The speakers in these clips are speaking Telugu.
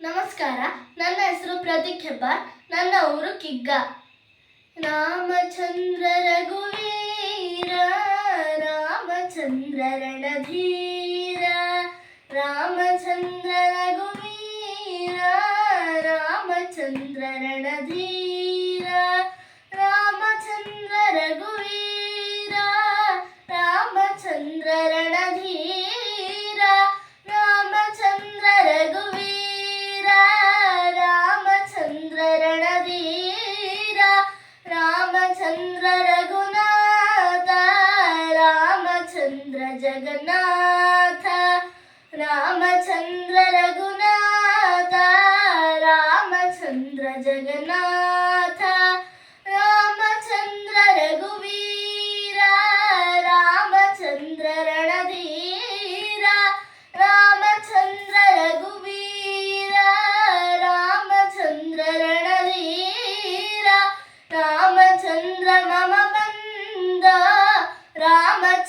ನಮಸ್ಕಾರ ನನ್ನ ಹೆಸರು ಪ್ರತೀಕ್ ಹೆಬ್ಬಾರ್ ನನ್ನ ಊರು ಕಿಗ್ಗ ರಾಮಚಂದ್ರ ರಘುವೀರ ರಾಮಚಂದ್ರ ರಣಧೀರ ರಾಮಚಂದ್ರ ರಘುವೀರ ರಾಮಚಂದ್ರ ರಣಧೀರ ರಾಮಚಂದ್ರ ರಘುವೀರ चन्द्र रघुनाथ रामचन्द्र जगन्नाथ रामचन्द्र रघुनाथ रामचन्द्र जगन्नाथ।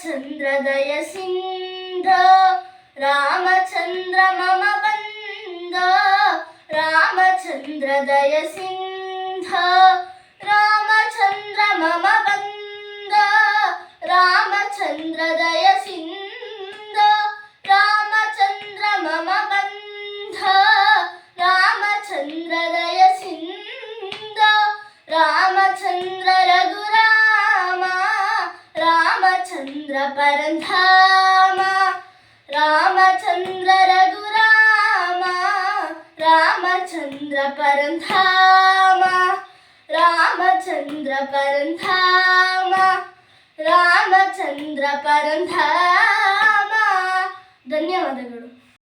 రామచంద్రదయ సింధ రామచంద్ర మమ బంధ రామచంద్రదయ సింధ రామచంద్ర మమ బంధ రామచంద్రదయ సింధ రామచంద్ర మమ బంధ రామచంద్రదయ సింధ రామచంద్ర రఘు రామచంద్ర పరంధామ రామచంద్ర రఘురామ రామచంద్ర పరంధామ రామచంద్ర పరంధామ రామచంద్ర పరంధామ. ధన్యవాదಗಳು